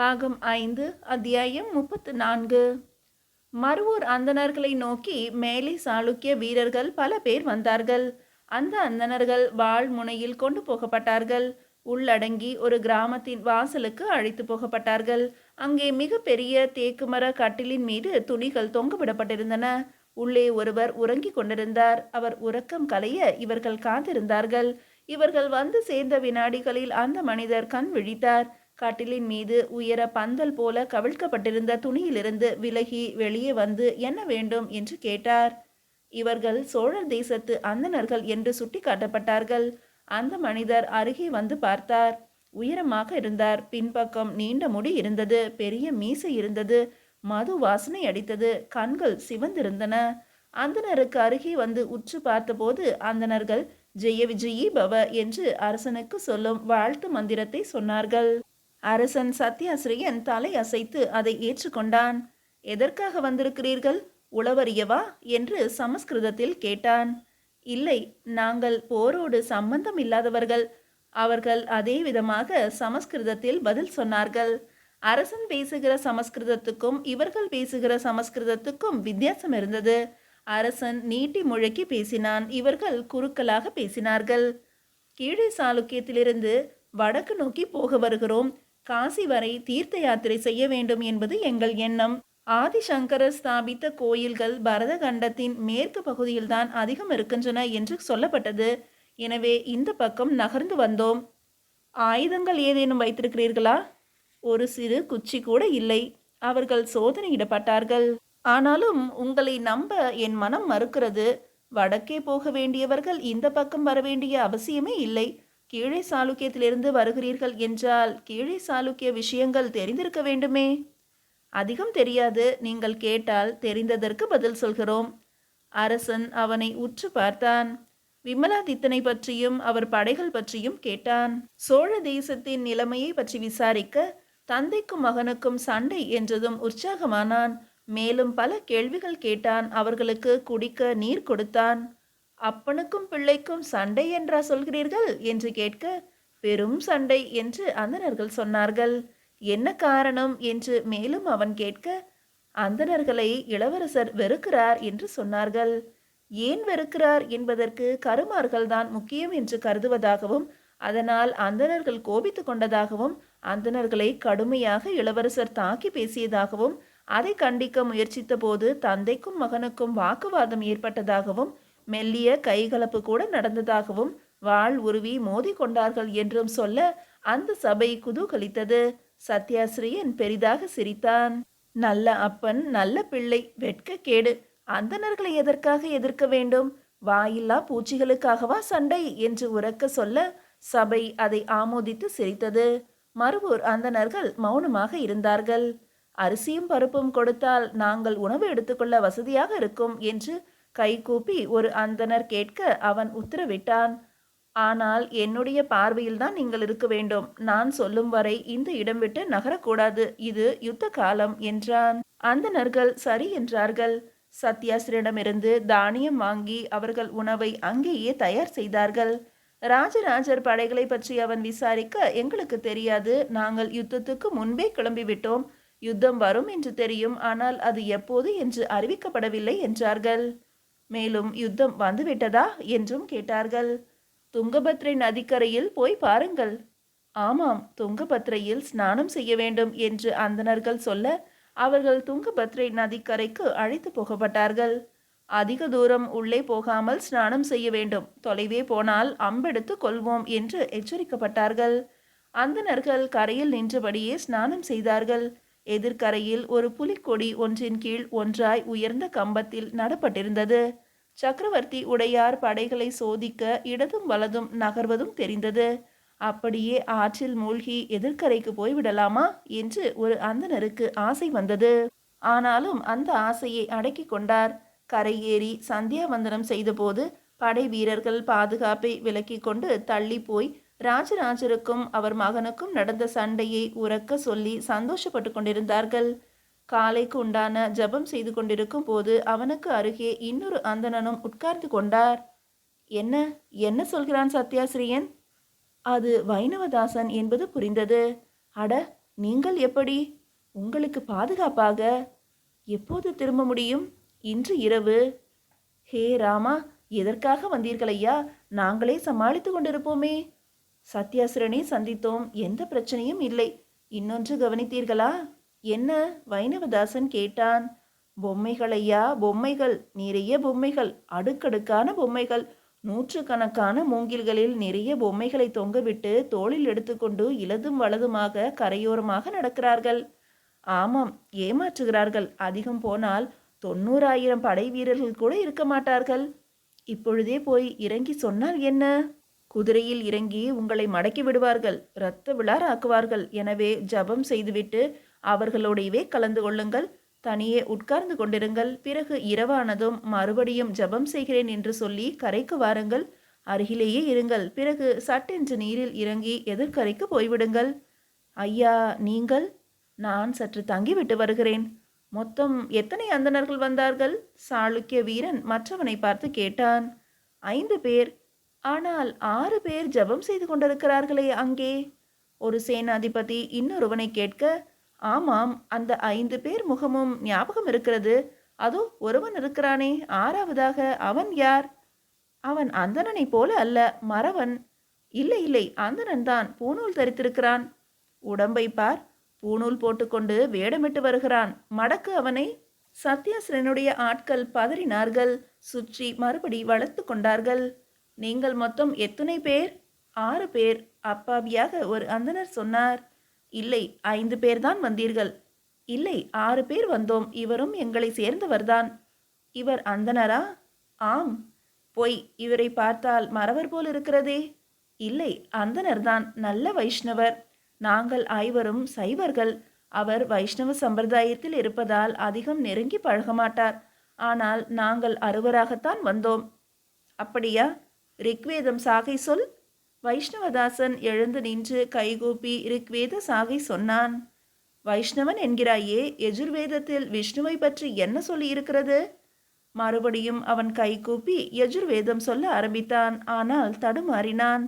பாகம் ஐந்து அத்தியாயம் முப்பத்து நான்கு. மறுவூர் அந்தணர்களை நோக்கி மேலே சாளுக்கிய வீரர்கள் பல பேர் வந்தார்கள். அந்த அந்தனர்கள் வாள் முனையில் கொண்டு போகப்பட்டார்கள். உள்ளடங்கி ஒரு கிராமத்தின் வாசலுக்கு அழைத்து போகப்பட்டார்கள். அங்கே மிக பெரிய தேக்குமர கட்டிலின் மீது துணிகள் தொங்கவிடப்பட்டிருந்தன. உள்ளே ஒருவர் உறங்கிக் கொண்டிருந்தார். அவர் உறக்கம் கலைய இவர்கள் காத்திருந்தார்கள். இவர்கள் வந்து சேர்ந்த வினாடிகளில் அந்த மனிதர் கண் விழித்தார். கட்டிலின் மீது உயர பந்தல் போல கவிழ்க்கப்பட்டிருந்த துணியிலிருந்து விலகி வெளியே வந்து என்ன வேண்டும்? என்று கேட்டார். இவர்கள் சோழர் தேசத்து அந்தணர்கள் என்று சுட்டிக்காட்டப்பட்டார்கள். அந்த மனிதர் அருகே வந்து பார்த்தார். உயரமாக இருந்தார். பின்பக்கம் நீண்ட முடி இருந்தது. பெரிய மீசை இருந்தது. மது வாசனை அடித்தது. கண்கள் சிவந்திருந்தன. அந்தனருக்கு அருகே வந்து உற்று பார்த்தபோது அந்தனர்கள் ஜெய விஜயி பவ என்று அரசனுக்கு சொல்லும் வாழ்த்து மந்திரத்தை சொன்னார்கள். அரசன் சத்யாசிரியன் தலை அசைத்து அதை ஏற்றுக்கொண்டான். எதற்காக வந்திருக்கிறீர்கள்? உளவறியவா என்று சமஸ்கிருதத்தில் கேட்டான். இல்லை நாங்கள் போரோடு சம்பந்தம் இல்லாதவர்கள். அவர்கள் அதே விதமாக சமஸ்கிருதத்தில் பதில் சொன்னார்கள். அரசன் பேசுகிற சமஸ்கிருதத்துக்கும் இவர்கள் பேசுகிற சமஸ்கிருதத்துக்கும் வித்தியாசம் இருந்தது. அரசன் நீட்டி முழக்கி பேசினான். இவர்கள் குறுக்கலாக பேசினார்கள். கீழே சாளுக்கியத்திலிருந்து வடக்கு நோக்கி போக வருகிறோம். காசி வரை தீர்த்த யாத்திரை செய்ய வேண்டும் என்பது எங்கள் எண்ணம். ஆதிசங்கரர் ஸ்தாபித்த கோயில்கள் பரதகண்டத்தின் மேற்கு பகுதியில்தான் அதிகம் இருக்கின்றன என்று சொல்லப்பட்டது. எனவே இந்த பக்கம் நகர்ந்து வந்தோம். ஆயுதங்கள் ஏதேனும் வைத்திருக்கிறீர்களா? ஒரு சிறு குச்சி கூட இல்லை. அவர்கள் சோதனையிடப்பட்டார்கள். ஆனாலும் உங்களை நம்ப என் மனம் மறுக்கிறது. வடக்கே போக வேண்டியவர்கள் இந்த பக்கம் வர வேண்டிய அவசியமே இல்லை. கீழே சாளுக்கியத்திலிருந்து வருகிறீர்கள் என்றால் கீழே சாளுக்கிய விஷயங்கள் தெரிந்திருக்க வேண்டுமே? அதிகம் தெரியாது நீங்கள் கேட்டால் தெரிந்ததற்கு பதில் சொல்கிறோம். அரசன் அவனை உற்று பார்த்தான். விமலாதித்தனை பற்றியும் அவர் படைகள் பற்றியும் கேட்டான். சோழ தேசத்தின் நிலைமையை பற்றி விசாரிக்க தந்தைக்கும் மகனுக்கும் சண்டை என்றதும் உற்சாகமானான். மேலும் பல கேள்விகள் கேட்டான். அவர்களுக்கு குடிக்க நீர் கொடுத்தான். அப்பனுக்கும் பிள்ளைக்கும் சண்டை என்றா சொல்கிறீர்கள்? என்று கேட்க பெரும் சண்டை என்று அந்தணர்கள் சொன்னார்கள். என்ன காரணம்? என்று மேலும் அவன் கேட்க அந்தணர்களை இளவரசர் வெறுக்கிறார் என்று சொன்னார்கள். ஏன் வெறுக்கிறார் என்பதற்கு கருமார்கள்தான் முக்கியம் என்று கருதுவதாகவும் அதனால் அந்தணர்கள் கோபித்து கொண்டதாகவும் அந்தணர்களை கடுமையாக இளவரசர் தாக்கி பேசியதாகவும் அதை கண்டிக்க முயற்சித்த போது தந்தைக்கும் மகனுக்கும் வாக்குவாதம் ஏற்பட்டதாகவும் மெல்லிய கைகலப்பு கூட நடந்ததாகவும் வாழ் உருவி மோதி கொண்டார்கள் என்றும் சொல்ல அந்த சபை குதூகலித்தது. சத்யாஸ்ரீயன் பெரிதாக சிரித்தான். நல்ல அப்பன் நல்ல பிள்ளை வெட்கக்கேடு அந்தணர்களை எதற்காக எதிர்க்க வேண்டும்? வாயில்லா பூச்சிகளுக்காகவா சண்டை? என்று உரக்க சொல்ல சபை அதை ஆமோதித்து சிரித்தது. மறுவூர் அந்தணர்கள் மௌனமாக இருந்தார்கள். அரிசியும் பருப்பும் கொடுத்தால் நாங்கள் உணவு எடுத்துக்கொள்ள வசதியாக இருக்கும் என்று கைகூப்பி ஒரு அந்தணர் கேட்க அவன் உத்தரவிட்டான். ஆனால் என்னுடைய பார்வையில்தான் நீங்கள் இருக்க வேண்டும். நான் சொல்லும் வரை இந்த இடம் விட்டு நகரக்கூடாது. இது யுத்த காலம் என்றான். அந்தணர்கள் சரி என்றார்கள். சத்யாசிரிடமிருந்து தானியம் வாங்கி அவர்கள் உணவை அங்கேயே தயார் செய்தார்கள். ராஜராஜர் படைகளை பற்றி அவன் விசாரிக்க எங்களுக்கு தெரியாது. நாங்கள் யுத்தத்துக்கு முன்பே கிளம்பிவிட்டோம் யுத்தம் வரும் என்று தெரியும். ஆனால் அது எப்போது என்று அறிவிக்கப்படவில்லை என்றார்கள். மேலும் யுத்தம் வந்துவிட்டதா என்றும் கேட்டார்கள். துங்கபத்ரை நதிக்கரையில் போய் பாருங்கள். ஆமாம் துங்கபத்ரையில் ஸ்நானம் செய்ய வேண்டும் என்று அந்தணர்கள் சொல்ல அவர்கள் துங்கபத்ரை நதிக்கரைக்கு அழைத்து போகப்பட்டார்கள். அதிக தூரம் உள்ளே போகாமல் ஸ்நானம் செய்ய வேண்டும். தொலைவே போனால் அம்பெடுத்து கொள்வோம் என்று எச்சரிக்கப்பட்டார்கள். அந்தணர்கள் கரையில் நின்றபடியே ஸ்நானம் செய்தார்கள். எதிர்கரையில் ஒரு புலிக்கொடி ஒன்றின் கீழ் ஒன்றாய் உயர்ந்த கம்பத்தில் நடப்பட்டிருந்தது. சக்கரவர்த்தி உடையார் படைகளை சோதிக்க இடதும் வலதும் நகர்வதும் தெரிந்தது. அப்படியே ஆற்றில் மூழ்கி எதிர்க்கரைக்கு போய்விடலாமா என்று ஒரு அந்தனருக்கு ஆசை வந்தது. ஆனாலும் அந்த ஆசையை அடக்கி கொண்டார். கரை ஏறி சந்தியாவந்தனம் செய்தபோது படை வீரர்கள் பாதுகாப்பை விலக்கி கொண்டு தள்ளி போய் ராஜராஜருக்கும் அவர் மகனுக்கும் நடந்த சண்டையை உறக்க சொல்லி சந்தோஷப்பட்டு கொண்டிருந்தார்கள். காலைக்கு உண்டான ஜபம் செய்து கொண்டிருக்கும் போது அவனுக்கு அருகே இன்னொரு அந்தணனும் உட்கார்ந்து கொண்டார். என்ன என்ன சொல்கிறான் சத்யாஸ்ரீயன் அது வைணவதாசன் என்பது புரிந்தது. அட நீங்கள் எப்படி? உங்களுக்கு பாதுகாப்பாக? எப்போது திரும்ப முடியும்? இன்று இரவு? ஹே ராமா எதற்காக வந்தீர்கள் ஐயா நாங்களே சமாளித்து கொண்டிருப்போமே. சத்யாசுரனை சந்தித்தோம். எந்த பிரச்சனையும் இல்லை. இன்னொன்று கவனித்தீர்களா? என்ன வைணவதாசன் கேட்டான். பொம்மைகள் ஐயா பொம்மைகள். நிறைய பொம்மைகள். அடுக்கடுக்கான பொம்மைகள். நூற்றுக்கணக்கான மூங்கில்களில் நிறைய பொம்மைகளை தொங்கவிட்டு தோளில் எடுத்துக்கொண்டு இலதும் வலதுமாக கரையோரமாக நடக்கிறார்கள். ஆமாம் ஏமாற்றுகிறார்கள். அதிகம் போனால் தொண்ணூறாயிரம் படை வீரர்கள் கூட இருக்க மாட்டார்கள். இப்பொழுதே போய் இறங்கி சொன்னால் என்ன? குதிரையில் இறங்கி உங்களை மடக்கி விடுவார்கள். இரத்த விழார் ஆக்குவார்கள் எனவே ஜபம் செய்துவிட்டு அவர்களோடையவே கலந்து கொள்ளுங்கள். தனியே உட்கார்ந்து கொண்டிருங்கள். பிறகு இரவானதும் மறுபடியும் ஜபம் செய்கிறேன் என்று சொல்லி கரைக்கு வாருங்கள். அருகிலேயே இருங்கள். பிறகு சட்டென்று நீரில் இறங்கி எதிர்கரைக்கு போய்விடுங்கள். ஐயா நீங்கள்? நான் சற்று தங்கிவிட்டு வருகிறேன். மொத்தம் எத்தனை அந்தணர்கள் வந்தார்கள்? சாளுக்கிய வீரன் மற்றவனை பார்த்து கேட்டான். ஐந்து பேர். ஆனால் ஆறு பேர் ஜெபம் செய்து கொண்டிருக்கிறார்களே அங்கே. ஒரு சேனாதிபதி இன்னொருவனை கேட்க ஆமாம் அந்த ஐந்து பேர் முகமும் ஞாபகம் இருக்கிறது. அதோ ஒருவன் இருக்கிறானே ஆறாவதாக அவன் யார்? அவன் அந்தணனை போல அல்ல மறவன். இல்லை இல்லை அந்தணன் தான் பூணூல் தரித்திருக்கிறான். உடம்பை பார் பூணூல் போட்டுக்கொண்டு வேடமிட்டு வருகிறான். மடக்கு அவனை. சத்யாசிரனுடைய ஆட்கள் பதறினார்கள் சுற்றி மறுபடி வளர்த்து கொண்டார்கள். நீங்கள் மொத்தம் எத்தனை பேர்? ஆறு பேர். அப்பாவியாக ஒரு அந்தணர் சொன்னார். இல்லை ஐந்து பேர்தான் வந்தீர்கள். இல்லை ஆறு பேர் வந்தோம் இவரும் எங்களை சேர்ந்தவர்தான். இவர் அந்தனரா ஆம். பொய் இவரை பார்த்தால் மறவர் போல் இருக்கிறதே. இல்லை அந்தனர்தான் நல்ல வைஷ்ணவர். நாங்கள் ஐவரும் சைவர்கள். அவர் வைஷ்ணவ சம்பிரதாயத்தில் இருப்பதால் அதிகம் நெருங்கி பழக மாட்டார் ஆனால் நாங்கள் அறுவராகத்தான் வந்தோம். அப்படியா? ரிக்வேதம் சாகை சொல். வைஷ்ணவதாசன் எழுந்து நின்று கைகூப்பி ரிக்வேத சாகை சொன்னான். வைஷ்ணவன் என்கிறாயே எஜுர்வேதத்தில் விஷ்ணுவை பற்றி என்ன சொல்லி இருக்கிறது மறுபடியும் அவன் கைகூப்பி யஜுர்வேதம் சொல்ல ஆரம்பித்தான். ஆனால் தடுமாறினான்.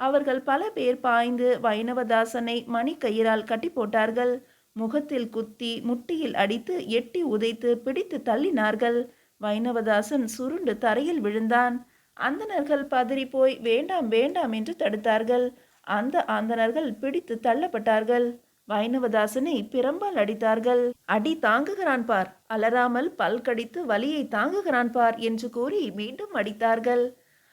அவர்கள் பல பேர் பாய்ந்து வைணவதாசனை மணிக்கயிறால் கட்டி போட்டார்கள். முகத்தில் குத்தி முட்டியில் அடித்து எட்டி உதைத்து பிடித்து தள்ளினார்கள். வைணவதாசன் சுருண்டு தரையில் விழுந்தான். அந்தணர்கள் பதறி போய் வேண்டாம் வேண்டாம் என்று தடுத்தார்கள். அந்த அந்தனர்கள் பிடித்து தள்ளப்பட்டார்கள். வைணவதாசனை பிரம்பால் அடித்தார்கள். அடி தாங்குகிறான் பார் அலறாமல் பல்கடித்து வலியை தாங்குகிறான் பார் என்று கூறி மீண்டும் அடித்தார்கள்.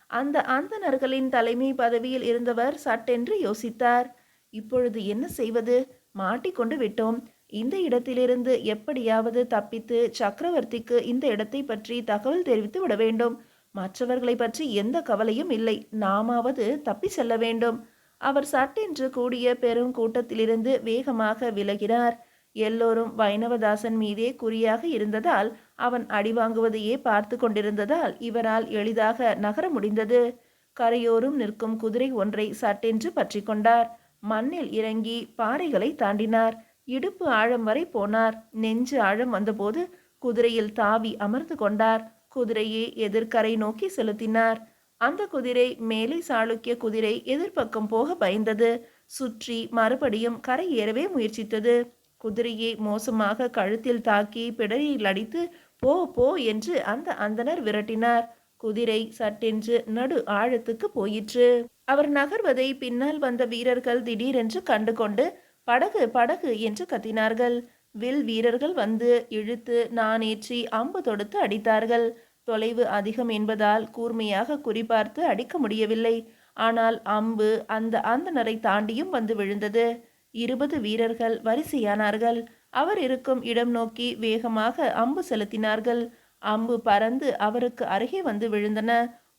அந்த அந்தணர்களின் தலைமை பதவியில் இருந்தவர் சட்டென்று யோசித்தார். இப்பொழுது என்ன செய்வது? மாட்டிக்கொண்டு விட்டோம். இந்த இடத்திலிருந்து எப்படியாவது தப்பித்து சக்கரவர்த்திக்கு இந்த இடத்தை பற்றி தகவல் தெரிவித்து விட வேண்டும். மற்றவர்களை பற்றி எந்த கவலையும் இல்லை. நாமாவது தப்பி செல்ல வேண்டும். அவர் சட்டென்று கூடிய பெரும் கூட்டத்திலிருந்து வேகமாக விலகினார் எல்லோரும் வைணவதாசன் மீதே குறியாக இருந்ததால் அவன் அடிவாங்குவதையே பார்த்து கொண்டிருந்ததால் இவரால் எளிதாக நகர முடிந்தது. கரையோரும் நிற்கும் குதிரை ஒன்றை சட்டென்று பற்றி கொண்டார். மண்ணில் இறங்கி பாறைகளை தாண்டினார். இடுப்பு ஆழம் வரை போனார். நெஞ்சு ஆழம் வந்தபோது குதிரையில் தாவி அமர்ந்து கொண்டார். குதிரையை எதிர்க்கரை நோக்கி செலுத்தினார். அந்த குதிரை மேலே சாளுக்கிய குதிரை எதிர்ப்பக்கம் போக பயந்தது. சுற்றி மறுபடியும் கரை ஏறவே முயற்சித்தது. குதிரையை மோசமாக கழுத்தில் தாக்கி பிடரியில் அடித்து போ போ என்று அந்த அந்தனர் விரட்டினார். குதிரை சட்டென்று நடு ஆழத்துக்கு போயிற்று. அவர் நகர்வதை பின்னால் வந்த வீரர்கள் திடீரென்று கண்டுகொண்டு படகு படகு என்று கத்தினார்கள். வில் வீரர்கள் வந்து இழுத்து நானேற்றி அம்பு தொடுத்து அடித்தார்கள். தொலைவு அதிகம் என்பதால் கூர்மையாக குறிபார்த்து அடிக்க முடியவில்லை. ஆனால் அம்பு அந்த அந்தனரை தாண்டியும் வந்து விழுந்தது. இருபது வீரர்கள் வரிசையானார்கள். அவர் இருக்கும் இடம் நோக்கி வேகமாக அம்பு செலுத்தினார்கள். அம்பு பறந்து அவருக்கு அருகே வந்து விழுந்தன.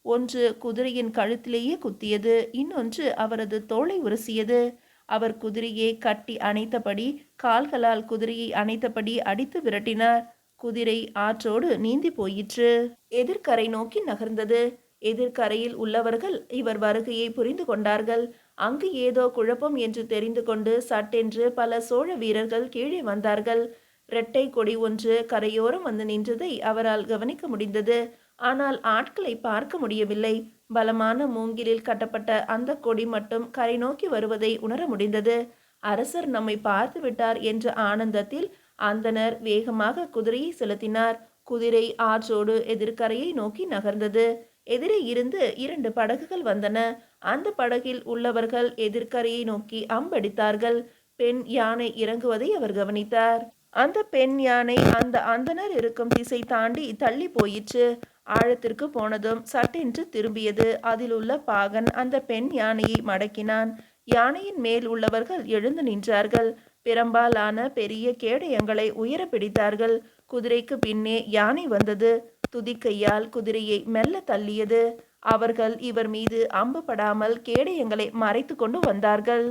ஒன்று குதிரையின் கழுத்திலேயே குத்தியது. இன்னொன்று அவரது தோலை உரசியது. அவர் குதிரையை கட்டி அணைத்தபடி கால்களால் குதிரையை அணைத்தபடி அடித்து விரட்டினார். குதிரை ஆற்றோடு நீந்தி போயிற்று. எதிர்கரை நோக்கி நகர்ந்தது. எதிர்கரையில் உள்ளவர்கள் இவர் வருகையை புரிந்து கொண்டார்கள். அங்கு ஏதோ குழப்பம் என்று தெரிந்து கொண்டு சட்டென்று பல சோழ வீரர்கள் கீழே வந்தார்கள். இரட்டை கொடி ஒன்று கரையோரம் வந்து நின்றதை அவரால் கவனிக்க முடிந்தது. ஆனால் ஆட்களை பார்க்க முடியவில்லை. பலமான மூங்கிலில் கட்டப்பட்ட அந்த கொடி மட்டும் கரை நோக்கி வருவதை உணர முடிந்தது. அரசர் நம்மை பார்த்து விட்டார் என்ற ஆனந்தத்தில் அந்தணர் வேகமாக குதிரையை செலுத்தினார். குதிரை ஆற்றோடு எதிர்க்கரையை நோக்கி நகர்ந்தது. எதிரே இருந்து இரண்டு படகுகள் வந்தன. அந்த படகில் உள்ளவர்கள் எதிர்கரையை நோக்கி அம்படித்தார்கள். பெண் யானை இறங்குவதை அவர் கவனித்தார். அந்த பெண் யானை அந்த அந்தனர் இருக்கும் திசை தாண்டி தள்ளி போயிற்று. ஆழத்திற்கு போனதும் சட்டென்று திரும்பியது. அதில் உள்ள பாகன் அந்த பெண் யானையை மடக்கினான். யானையின் மேல் உள்ளவர்கள் எழுந்து நின்றார்கள். பிரம்பாலான பெரிய கேடயங்களை உயர பிடித்தார்கள். குதிரைக்கு பின்னே யானை வந்தது. துதிக்கையால் குதிரையை மெல்ல தள்ளியது. அவர்கள் இவர் மீது அம்பு படாமல் கேடயங்களை மறைத்து கொண்டு வந்தார்கள்.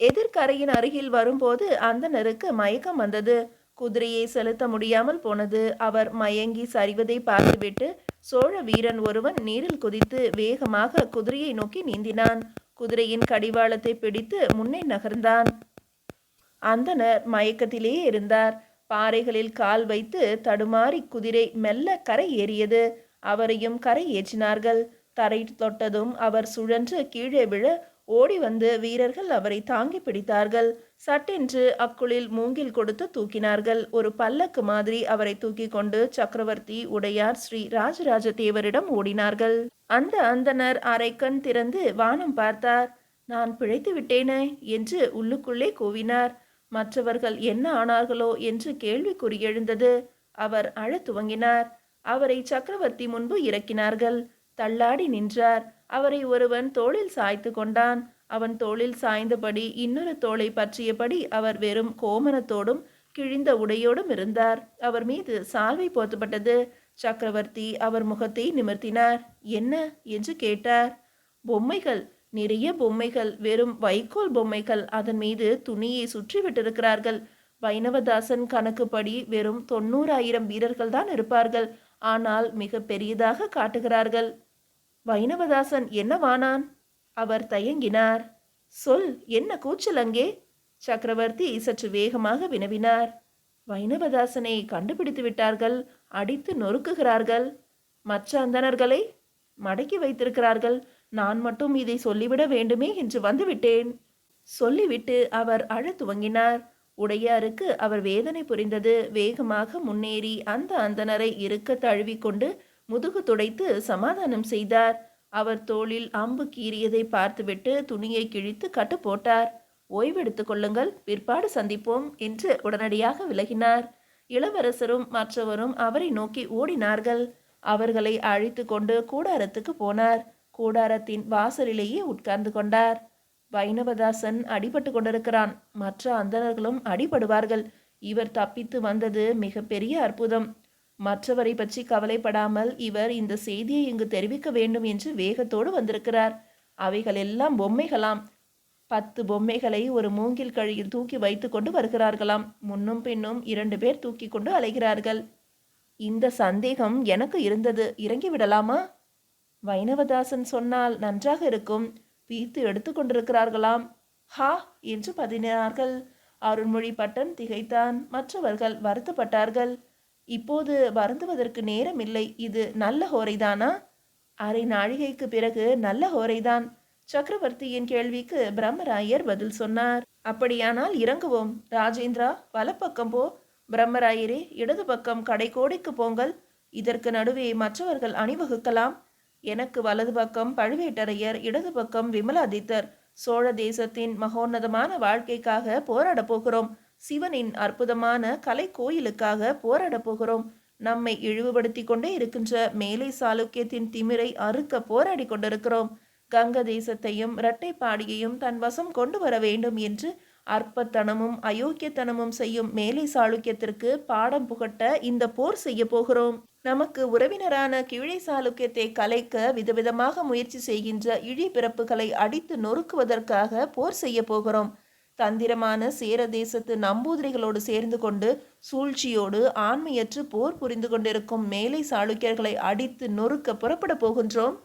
எதிர்கரையின் அருகில் வரும்போது அந்தனருக்கு மயக்கம் வந்தது. குதிரையை செலுத்த முடியாமல் போனது. அவர் மயங்கி சரிவதை பார்த்துவிட்டு சோழ வீரன் ஒருவன் நீரில் குதித்து வேகமாக குதிரையை நோக்கி நீந்தினான். குதிரையின் கடிவாளத்தை பிடித்து முன்னே நகர்ந்தான். அந்தணர் மயக்கத்திலேயே இருந்தார். பாறைகளில் கால் வைத்து தடுமாறி குதிரை மெல்ல கரை ஏறியது. அவரையும் கரை ஏற்றினார்கள். தரை தொட்டதும் அவர் சுழன்று கீழே விழ ஓடி வந்து வீரர்கள் அவரை தாங்கி பிடித்தார்கள். சட்டென்று அக்குளில் மூங்கில் கொடுத்து தூக்கினார்கள். ஒரு பல்லக்கு மாதிரி அவரை தூக்கி கொண்டு சக்கரவர்த்தி உடையார் ஸ்ரீ ராஜராஜ தேவரிடம் ஓடினார்கள். அந்த அந்தணர் அரைக்கண் திறந்து வானம் பார்த்தார். நான் பிழைத்து விட்டேனே என்று உள்ளுக்குள்ளே கூவினார். மற்றவர்கள் என்ன ஆனார்களோ என்று கேள்விக்குறி எழுந்தது. அவர் அழத் துவங்கினார். அவரை சக்கரவர்த்தி முன்பு இறக்கினார்கள். தள்ளாடி நின்றார். அவரை ஒருவன் தோளில் சாய்த்து கொண்டான். அவன் தோளில் சாய்ந்தபடி இன்னொரு தோளை பற்றியபடி அவர் வெறும் கோமனத்தோடும் கிழிந்த உடையோடும் இருந்தார். அவர் மீது சால்வை போர்த்தப்பட்டது. சக்கரவர்த்தி அவர் முகத்தை நிமிர்த்தினார். என்ன என்று கேட்டார். பொம்மைகள். நிறைய பொம்மைகள். வெறும் வைக்கோல் பொம்மைகள். அதன் மீது துணியை சுற்றி விட்டிருக்கிறார்கள். வைணவதாசன் கணக்குப்படி வெறும் தொண்ணூறாயிரம் வீரர்கள் தான் இருப்பார்கள். ஆனால் மிக பெரியதாக காட்டுகிறார்கள். வைணவதாசன் என்னவானான்? அவர் தயங்கினார். சொல் என்ன கூச்சல் அங்கே? சக்கரவர்த்தி சற்று வேகமாக வினவினார். வைணவதாசனை கண்டுபிடித்து விட்டார்கள் அடித்து நொறுக்குகிறார்கள். மற்ற அந்தணர்களை மடக்கி வைத்திருக்கிறார்கள். நான் மட்டும் இதை சொல்லிவிட வேண்டுமே என்று வந்துவிட்டேன். சொல்லிவிட்டு அவர் அழத் துவங்கினார். உடையாருக்கு அவர் வேதனை புரிந்தது. வேகமாக முன்னேறி அந்த அந்தணரை இருக்க தழுவிக்கொண்டு முதுகு துடைத்து சமாதானம் செய்தார். அவர் தோளில் அம்பு கீறியதை பார்த்துவிட்டு துணியை கிழித்து கட்டு போட்டார். ஓய்வெடுத்து கொள்ளுங்கள் பிற்பாடு சந்திப்போம் என்று உடனடியாக விலகினார். இளவரசரும் மற்றவரும் அவரை நோக்கி ஓடினார்கள். அவர்களை அழைத்து கொண்டு கூடாரத்துக்கு போனார். கூடாரத்தின் வாசலிலேயே உட்கார்ந்து கொண்டார். வைணவதாசன் அடிபட்டு கொண்டிருக்கிறான். மற்ற அந்தணர்களும் அடிபடுவார்கள். இவர் தப்பித்து வந்தது மிகப்பெரிய அற்புதம். மற்றவரை பற்றி கவலைப்படாமல் இவர் இந்த செய்தியை இங்கு தெரிவிக்க வேண்டும் என்று வேகத்தோடு வந்திருக்கிறார். அவைகள் எல்லாம் பொம்மைகளாம். பத்து பொம்மைகளை ஒரு மூங்கில் கழியில் தூக்கி வைத்து கொண்டு வருகிறார்களாம். முன்னும் பின்னும் இரண்டு பேர் தூக்கி கொண்டு அலைகிறார்கள். இந்த சந்தேகம் எனக்கு இருந்தது. இறங்கி விடலாமா? வைணவதாசன் சொன்னால் நன்றாக இருக்கும். பீத்து எடுத்து கொண்டிருக்கிறார்களாம். ஹா! என்று பதினார்கள் அருண்மொழி பட்டன் திகைத்தான். மற்றவர்கள் வருத்தப்பட்டார்கள். இப்போது வருந்துவதற்கு நேரமில்லை. இது நல்ல ஹோரைதானா? அரை நாழிகைக்கு பிறகு நல்ல ஹோரைதான். சக்கரவர்த்தியின் கேள்விக்கு பிரம்மராயர் பதில் சொன்னார். அப்படியானால் இறங்குவோம். ராஜேந்திரா வலப்பக்கம் போ. பிரம்மராயரே இடது பக்கம் கடைக்கோடிக்கு போங்கள். இதற்கு நடுவே மற்றவர்கள் அணிவகுக்கலாம். எனக்கு வலது பக்கம் பழுவேட்டரையர் இடது பக்கம் விமலாதித்தர். சோழ தேசத்தின் மகோன்னதமான வாழ்க்கைக்காக போராடப் போகிறோம். சிவனின் அற்புதமான கலை கோயிலுக்காக போராடப் போகிறோம். நம்மை இழிவுபடுத்தி கொண்டே இருக்கின்ற மேலை சாளுக்கியத்தின் திமிரை அறுக்க போராடி கொண்டிருக்கிறோம். கங்க தேசத்தையும் இரட்டைப்பாடியையும் தன் வசம் கொண்டு வர வேண்டும் என்று அற்பத்தனமும் அயோக்கியத்தனமும் செய்யும் மேலை சாளுக்கியத்திற்கு பாடம் புகட்ட இந்த போர் செய்ய போகிறோம். நமக்கு உறவினரான கீழே சாளுக்கியத்தை கலைக்க விதவிதமாக முயற்சி செய்கின்ற இழி பிறப்புகளை அடித்து நொறுக்குவதற்காக போர் செய்ய போகிறோம். தந்திரமான சேர தேசத்து நம்பூதிரிகளோடு சேர்ந்து கொண்டு சூழ்ச்சியோடு ஆண்மையற்று போர் புரிந்து கொண்டிருக்கும் மேலை சாளுக்கியர்களை அடித்து நொறுக்க புறப்பட போகின்றோம்.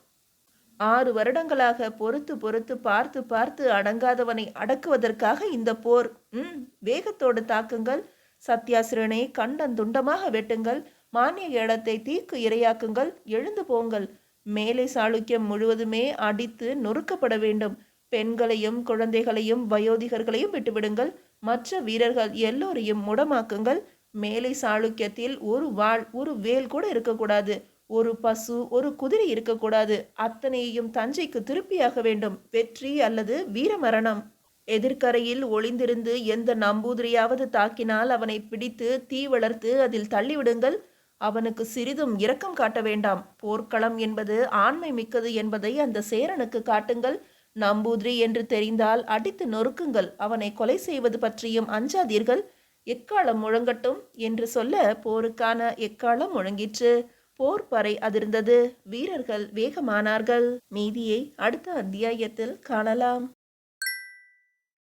ஆறு வருடங்களாக பொறுத்து பொறுத்து பார்த்து பார்த்து அடங்காதவனை அடக்குவதற்காக இந்த போர். ம் வேகத்தோடு தாக்குங்கள். சத்யாசிரனை கண்டந்துண்டமாக வெட்டுங்கள். மானிய இடத்தை தீக்கு இரையாக்குங்கள். எழுந்து போங்கள். மேலை சாளுக்கியம் முழுவதுமே அடித்து நொறுக்கப்பட வேண்டும். பெண்களையும் குழந்தைகளையும் வயோதிகர்களையும் விட்டுவிடுங்கள். மற்ற வீரர்கள் எல்லோரையும் முடமாக்குங்கள். மேலை சாளுக்கியத்தில் ஒரு வாள் ஒரு வேல் கூட இருக்கக்கூடாது. ஒரு பசு ஒரு குதிரை இருக்கக்கூடாது. அத்தனையையும் தஞ்சைக்கு திருப்பியாக வேண்டும். வெற்றி அல்லது வீரமரணம். எதிர்க்கரையில் ஒளிந்திருந்து எந்த நம்பூதிரியாவது தாக்கினால் அவனை பிடித்து தீ வளர்த்து அதில் தள்ளிவிடுங்கள். அவனுக்கு சிறிதும் இரக்கம் காட்ட வேண்டாம். போர்க்களம் என்பது ஆண்மை மிக்கது என்பதை அந்த சேரனுக்கு காட்டுங்கள். நம்பூதிரி என்று தெரிந்தால் அடித்து நொறுக்குங்கள். அவனை கொலை செய்வது பற்றியும் அஞ்சாதீர்கள். எக்காலம் முழங்கட்டும்? என்று சொல்ல போருக்கான எக்காலம் முழங்கிற்று. போர் பறை அதிர்ந்தது. வீரர்கள் வேகமானார்கள். மீதியை அடுத்த அத்தியாயத்தில் காணலாம்.